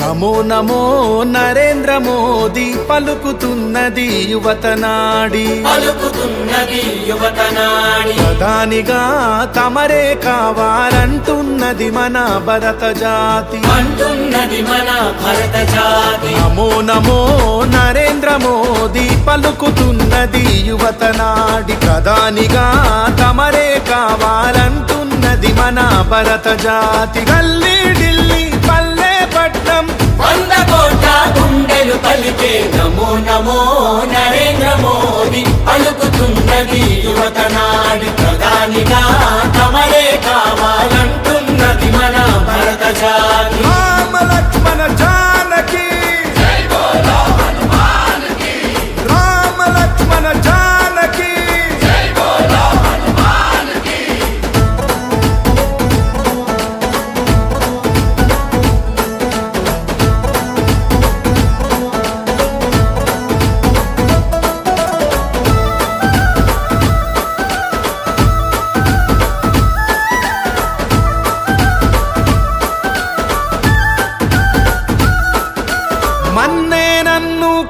నమో నమో నరేంద్ర మోదీ పలుకుతున్నది యువత నాడి పలుకుతున్నది ప్రధానిగా తమరే కావాలంటున్నది మన భరత జాతి. అంటున్నది మన భరత జాతి. నమో నమో నరేంద్ర మోదీ పలుకుతున్నది యువత నాడి ప్రధానిగా తమరే కావాలంటున్నది మన భరత జాతి. గల్లీ ఢిల్లీ పల్లె పట్నం వంద కోట్ల గుండెలు పలికే నమో నమో నరేంద్ర మోదీ. పలుకుతున్నది యువత నాడి ప్రధానిగా తమరే కావాలంటున్నది మన భరత జాతి. రామ లక్ష్మణ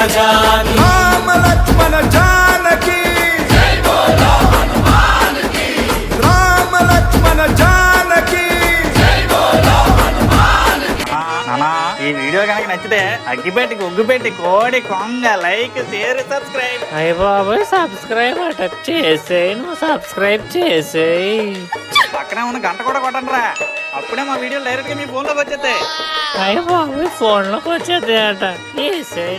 భరత జాతి రామ లక్ష్మణ జానకి. రామ లక్ష్మణ జానకి నానా ఈ వీడియో కనుక నచ్చితే అగ్గిపెట్టి కోడి కొంగ లైక్ షేర్ సబ్స్క్రైబ్. అయ్య బాబోయ్ సబ్స్క్రైబ్ అట చేసేయి నువ్వు సబ్స్క్రైబ్ చేసేయి. పక్కనే ఉన్న గంట కూడా కొట్టండి రా. అప్పుడే మా వీడియో డైరెక్ట్గా మీ ఫోన్లోకి వచ్చేస్తాయి. అయ్య బాబోయ్ ఫోన్లోకి వచ్చేది అట. నువ్వు. వేసేయి